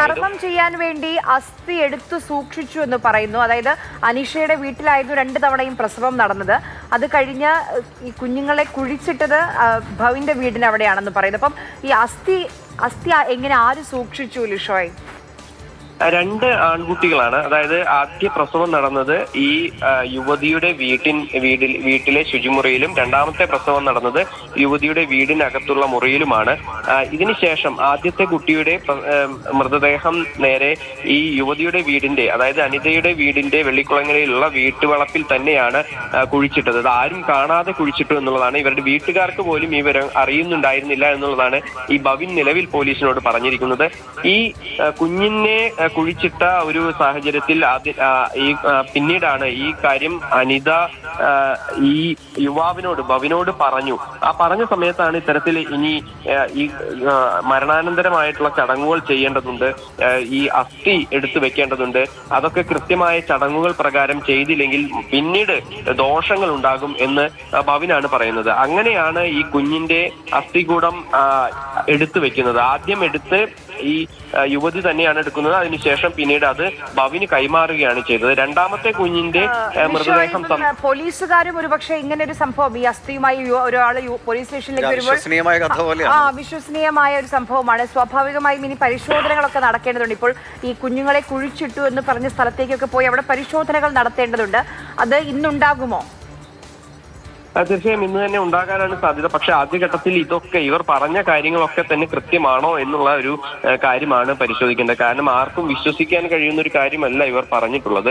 കർമ്മം ചെയ്യാൻ വേണ്ടി അസ്ഥി എടുത്തു സൂക്ഷിച്ചു എന്ന് പറയുന്നു. അതായത് അനീഷയുടെ വീട്ടിലായിരുന്നു രണ്ട് തവണയും പ്രസവം നടന്നത്. അത് കഴിഞ്ഞ് ഈ കുഞ്ഞുങ്ങളെ കുഴിച്ചിട്ടത് ഭവിന്റെ വീടിന് അവിടെയാണെന്ന് പറയുന്നത് അപ്പം ഈ അസ്ഥി അസ്ഥി എങ്ങനെ ആര് സൂക്ഷിച്ചു ലിഷോയ്? രണ്ട് ആൺകുട്ടികളാണ്. അതായത് ആദ്യ പ്രസവം നടന്നത് ഈ യുവതിയുടെ വീട്ടിൻ വീടിൽ വീട്ടിലെ ശുചിമുറിയിലും രണ്ടാമത്തെ പ്രസവം നടന്നത് യുവതിയുടെ വീടിനകത്തുള്ള മുറിയിലുമാണ്. ഇതിനുശേഷം ആദ്യത്തെ കുട്ടിയുടെ മൃതദേഹം നേരെ ഈ യുവതിയുടെ വീടിന്റെ അതായത് അനിതയുടെ വീടിന്റെ വെള്ളിക്കുളങ്ങരയിലുള്ള വീട്ടുവളപ്പിൽ തന്നെയാണ് കുഴിച്ചിട്ടത്. അത് ആരും കാണാതെ കുഴിച്ചിട്ടു എന്നുള്ളതാണ്. ഇവരുടെ വീട്ടുകാർക്ക് പോലും ഇവർ അറിയുന്നുണ്ടായിരുന്നില്ല എന്നുള്ളതാണ് ഈ ഭവിൻ നിലവിൽ പോലീസിനോട് പറഞ്ഞിരിക്കുന്നത്. ഈ കുഞ്ഞിനെ കുഴിച്ചിട്ട ഒരു സാഹചര്യത്തിൽ ഈ പിന്നീടാണ് ഈ കാര്യം അനിത ഈ യുവാവിനോട് ഭവിനോട് പറഞ്ഞു. ആ പറഞ്ഞ സമയത്താണ് ഇത്തരത്തിൽ ഇനി ഈ മരണാനന്തരമായിട്ടുള്ള ചടങ്ങുകൾ ചെയ്യേണ്ടതുണ്ട്. ഈ അസ്ഥി എടുത്തു വെക്കേണ്ടതുണ്ട്. അതൊക്കെ കൃത്യമായ ചടങ്ങുകൾ പ്രകാരം ചെയ്തില്ലെങ്കിൽ പിന്നീട് ദോഷങ്ങൾ ഉണ്ടാകും എന്ന് ഭവിനാണ് പറയുന്നത്. അങ്ങനെയാണ് ഈ കുഞ്ഞിന്റെ അസ്ഥികൂടം എടുത്തു വെക്കുന്നത്. ആദ്യം എടുത്ത് ഈ യുവതി തന്നെയാണ് എടുക്കുന്നത്. അതിനുശേഷം പിന്നീട് അത് ഭവിന് കൈമാറുകയാണ് ചെയ്തത്. രണ്ടാമത്തെ കുഞ്ഞിന്റെ മൃതദേഹം പോലീസുകാരും ഒരുപക്ഷെ ഇങ്ങനെ ഒരു സംഭവം ഈ അസ്ഥിയുമായി ഒരാൾ പോലീസ് സ്റ്റേഷനിലേക്ക് വരുമ്പോൾ ആ വിശ്വസനീയമായ ഒരു സംഭവമാണ്. സ്വാഭാവികമായും ഇനി പരിശോധനകളൊക്കെ നടക്കേണ്ടതുണ്ട്. ഇപ്പോൾ ഈ കുഞ്ഞുങ്ങളെ കുഴിച്ചിട്ടു എന്ന് പറഞ്ഞ സ്ഥലത്തേക്കൊക്കെ പോയി അവിടെ പരിശോധനകൾ നടത്തേണ്ടതുണ്ട്. അത് ഇന്നുണ്ടാകുമോ? തീർച്ചയായും ഇന്ന് തന്നെ ഉണ്ടാകാനാണ് സാധ്യത. പക്ഷെ ആദ്യഘട്ടത്തിൽ ഇതൊക്കെ ഇവർ പറഞ്ഞ കാര്യങ്ങളൊക്കെ തന്നെ കൃത്യമാണോ എന്നുള്ള ഒരു കാര്യമാണ് പരിശോധിക്കേണ്ടത്. കാരണം ആർക്കും വിശ്വസിക്കാൻ കഴിയുന്ന ഒരു കാര്യമല്ല ഇവർ പറഞ്ഞിട്ടുള്ളത്.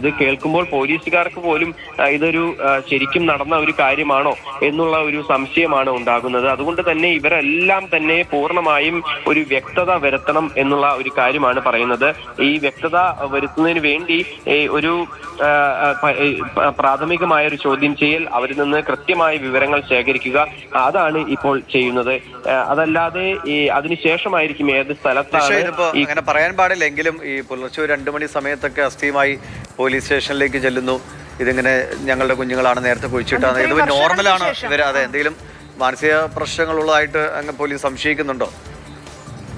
ഇത് കേൾക്കുമ്പോൾ പോലീസുകാർക്ക് പോലും ഇതൊരു ശരിക്കും നടന്ന ഒരു കാര്യമാണോ എന്നുള്ള ഒരു സംശയമാണ് ഉണ്ടാകുന്നത്. അതുകൊണ്ട് തന്നെ ഇവരെല്ലാം തന്നെ പൂർണമായും ഒരു വ്യക്തത വരുത്തണം എന്നുള്ള ഒരു കാര്യമാണ് പറയുന്നത്. ഈ വ്യക്തത വരുത്തുന്നതിന് വേണ്ടി ഒരു പ്രാഥമികമായ ഒരു ചോദ്യം ചെയ്യൽ അവരിൽ നിന്ന് കൃത്യമായ വിവരങ്ങൾ ശേഖരിക്കുക. അതാണ് ഇപ്പോൾ ചെയ്യുന്നത്. അതല്ലാതെ ഈ അതിനുശേഷമായിരിക്കും ഏത് സ്ഥലത്താണ് അങ്ങനെ പറയാൻ പാടില്ലെങ്കിലും ഈ പുലർച്ചെ ഒരു രണ്ടു മണി സമയത്തൊക്കെ അസ്ഥിയുമായി പോലീസ് സ്റ്റേഷനിലേക്ക് ചെല്ലുന്നു. ഇതിങ്ങനെ ഞങ്ങളുടെ കുഞ്ഞുങ്ങളാണ് നേരത്തെ കുഴിച്ചിട്ടാണ് ഇത് നോർമലാണ്. ഇവർ അതെ എന്തെങ്കിലും മാനസിക പ്രശ്നങ്ങളുള്ളതായിട്ട് അങ്ങ് പോലീസ് സംശയിക്കുന്നുണ്ടോ?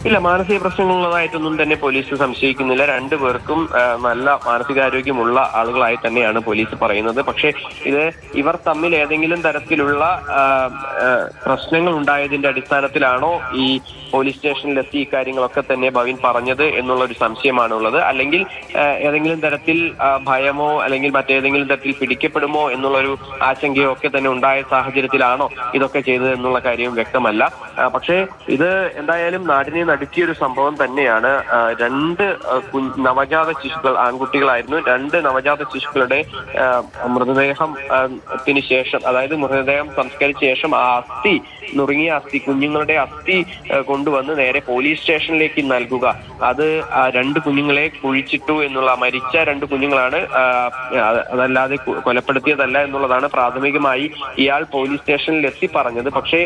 ഇല്ല മാനസിക പ്രശ്നങ്ങളുള്ളതായിട്ടൊന്നും തന്നെ പോലീസ് സംശയിക്കുന്നില്ല. രണ്ടുപേർക്കും പേർക്കും നല്ല മാനസികാരോഗ്യമുള്ള ആളുകളായി തന്നെയാണ് പോലീസ് പറയുന്നത്. പക്ഷേ ഇത് ഇവർ തമ്മിൽ ഏതെങ്കിലും തരത്തിലുള്ള പ്രശ്നങ്ങൾ ഉണ്ടായതിന്റെ അടിസ്ഥാനത്തിലാണോ ഈ പോലീസ് സ്റ്റേഷനിലെത്തി ഇക്കാര്യങ്ങളൊക്കെ കാര്യങ്ങളൊക്കെ തന്നെ ഭവിൻ പറഞ്ഞത് എന്നുള്ള ഒരു സംശയമാണ് ഉള്ളത് അല്ലെങ്കിൽ ഏതെങ്കിലും തരത്തിൽ ഭയമോ അല്ലെങ്കിൽ മറ്റേതെങ്കിലും തരത്തിൽ പിടിക്കപ്പെടുമോ എന്നുള്ളൊരു ആശങ്കയോ ഒക്കെ തന്നെ ഉണ്ടായ സാഹചര്യത്തിലാണോ ഇതൊക്കെ ചെയ്തത് എന്നുള്ള കാര്യം വ്യക്തമല്ല പക്ഷേ ഇത് എന്തായാലും നാടിനെ നടുക്കിയ ഒരു സംഭവം തന്നെയാണ്. രണ്ട് നവജാത ശിശുക്കൾ ആൺകുട്ടികളായിരുന്നു. രണ്ട് നവജാത ശിശുക്കളുടെ ആ, മൃതദേഹം ത്തിന് ശേഷം അതായത് മൃതദേഹം സംസ്കരിച്ച ശേഷം ആ അസ്ഥി നുറുങ്ങിയ അസ്ഥി കുഞ്ഞുങ്ങളുടെ അസ്ഥി കൊണ്ടുവന്ന് നേരെ പോലീസ് സ്റ്റേഷനിലേക്ക് നൽകുക. അത് രണ്ട് കുഞ്ഞുങ്ങളെ കുഴിച്ചിട്ടു എന്നുള്ള മരിച്ച രണ്ട് കുഞ്ഞുങ്ങളാണ് അതല്ലാതെ കൊലപ്പെടുത്തിയതല്ല എന്നുള്ളതാണ് പ്രാഥമികമായി ഇയാൾ പോലീസ് സ്റ്റേഷനിൽ എത്തി പറഞ്ഞത്. പക്ഷേ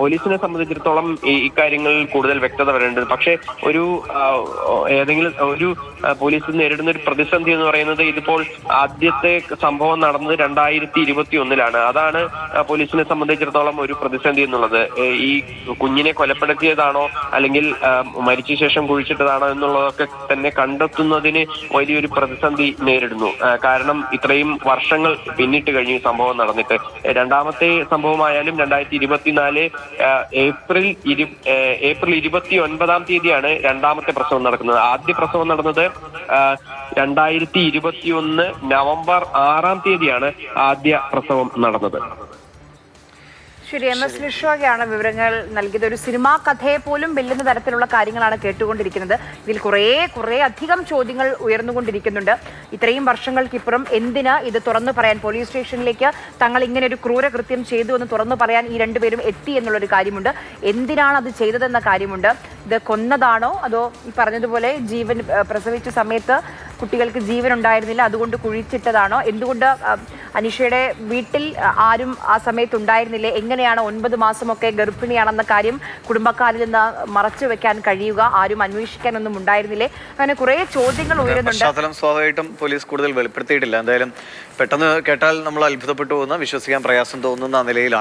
പോലീസിനെ സംബന്ധിച്ചിടത്തോളം ഇക്കാര്യങ്ങളിൽ കൂടുതൽ വ്യക്തത വരേണ്ടത് പക്ഷേ ഒരു ഏതെങ്കിലും ഒരു പോലീസ് നേരിടുന്ന ഒരു പ്രതിസന്ധി എന്ന് പറയുന്നത് ഇതിപ്പോൾ ആദ്യത്തെ സംഭവം നടന്നത് രണ്ടായിരത്തി ഇരുപത്തി ഒന്നിലാണ് അതാണ് പോലീസിനെ സംബന്ധിച്ചിടത്തോളം ഒരു പ്രതിസന്ധി എന്നുള്ളത്. ഈ കുഞ്ഞിനെ കൊലപ്പെടുത്തിയതാണോ അല്ലെങ്കിൽ മരിച്ച ശേഷം കുഴിച്ചിട്ടതാണോ എന്നുള്ളതൊക്കെ തന്നെ കണ്ടെത്തുന്നതിന് വലിയൊരു പ്രതിസന്ധി നേരിടുന്നു. കാരണം ഇത്രയും വർഷങ്ങൾ പിന്നിട്ട് കഴിഞ്ഞു ഈ സംഭവം നടന്നിട്ട്. രണ്ടാമത്തെ സംഭവമായാലും രണ്ടായിരത്തി ഇരുപത്തിനാല് ഏപ്രിൽ ഏപ്രിൽ ഇരുപത്തി ഒൻപതാം തീയതിയാണ് രണ്ടാമത്തെ പ്രസവം നടക്കുന്നത്. ആദ്യ പ്രസവം നടന്നത് രണ്ടായിരത്തി ഇരുപത്തി ഒന്ന് നവംബർ ആറാം തീയതിയാണ് ആദ്യ പ്രസവം നടന്നത്. ശരി എം എസ് ലിഷോയാണ് വിവരങ്ങൾ നൽകിയത്. ഒരു സിനിമാ കഥയെ പോലും വെല്ലുന്ന തരത്തിലുള്ള കാര്യങ്ങളാണ് കേട്ടുകൊണ്ടിരിക്കുന്നത്. ഇതിൽ കുറേ കുറേ അധികം ചോദ്യങ്ങൾ ഉയർന്നുകൊണ്ടിരിക്കുന്നുണ്ട്. ഇത്രയും വർഷങ്ങൾക്കിപ്പുറം എന്തിന് ഇത് തുറന്നു പറയാൻ? പോലീസ് സ്റ്റേഷനിലേക്ക് തങ്ങൾ ഇങ്ങനെ ഒരു ക്രൂരകൃത്യം ചെയ്തു എന്ന് തുറന്നു പറയാൻ ഈ രണ്ടുപേരും എത്തി എന്നുള്ളൊരു കാര്യമുണ്ട്. എന്തിനാണ് അത് ചെയ്തതെന്ന കാര്യമുണ്ട്. ഇത് കൊന്നതാണോ? അതോ ഈ പറഞ്ഞതുപോലെ ജീവൻ പ്രസവിച്ച സമയത്ത് കുട്ടികൾക്ക് ജീവൻ ഉണ്ടായിരുന്നില്ല അതുകൊണ്ട് കുഴിച്ചിട്ടതാണോ? എന്തുകൊണ്ട് അനീഷയുടെ വീട്ടിൽ ആരും ആ സമയത്ത് ഉണ്ടായിരുന്നില്ലേ എങ്ങനെയാണ് ഒൻപത് മാസമൊക്കെ ഗർഭിണിയാണെന്ന കാര്യം കുടുംബക്കാരിൽ നിന്ന് മറച്ചു വെക്കാൻ കഴിയുക? ആരും അന്വേഷിക്കാനൊന്നും ഉണ്ടായിരുന്നില്ലേ? അങ്ങനെ കുറെ ചോദ്യങ്ങൾ ഉയരുന്നുണ്ട്. സ്വാഭാവികമായിട്ടും പോലീസ് കൂടുതൽ വെളിപ്പെടുത്തിയിട്ടില്ല. എന്തായാലും പെട്ടെന്ന് കേട്ടാൽ നമ്മൾ അത്ഭുതപ്പെട്ടു പോകുന്ന വിശ്വസിക്കാൻ പ്രയാസം തോന്നുന്ന നിലയിലാണ്.